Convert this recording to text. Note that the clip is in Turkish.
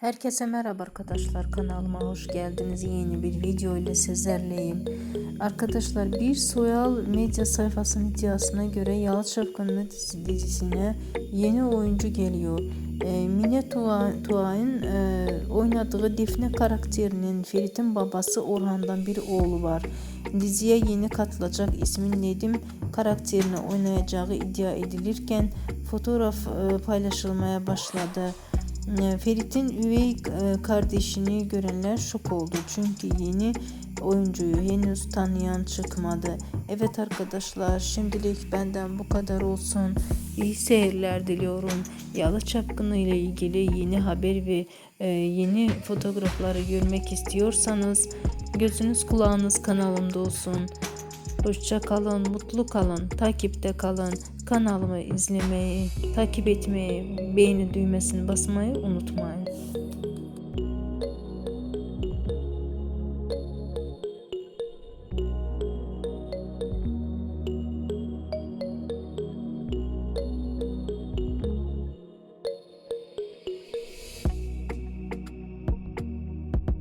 Herkese merhaba arkadaşlar kanalıma hoş geldiniz. Yeni bir video ile sizlerleyim. Arkadaşlar bir sosyal medya sayfasının iddiasına göre Yalı Çapkınlı dizi- dizisine yeni oyuncu geliyor. E, Mine Tuğa- Tuğay'ın e, oynadığı Defne karakterinin Ferit'in babası Orhan'dan bir oğlu var. Diziye yeni katılacak ismin Nedim karakterini oynayacağı iddia edilirken fotoğraf e, paylaşılmaya başladı. E, Ferit'in üvey e, kardeşini görenler şok oldu. Çünkü yeni oyuncuyu henüz tanıyan çıkmadı. Evet arkadaşlar şimdilik benden bu kadar olsun. İyi seyirler diliyorum. Yalı Çapkını ile ilgili yeni haber ve e, yeni fotoğrafları görmek istiyorsanız gözünüz kulağınız kanalımda olsun. Hoşça kalın, mutlu kalın, takipte kalın. Kanalımı izlemeyi, takip etmeyi, beğeni düğmesini basmayı unutmayın.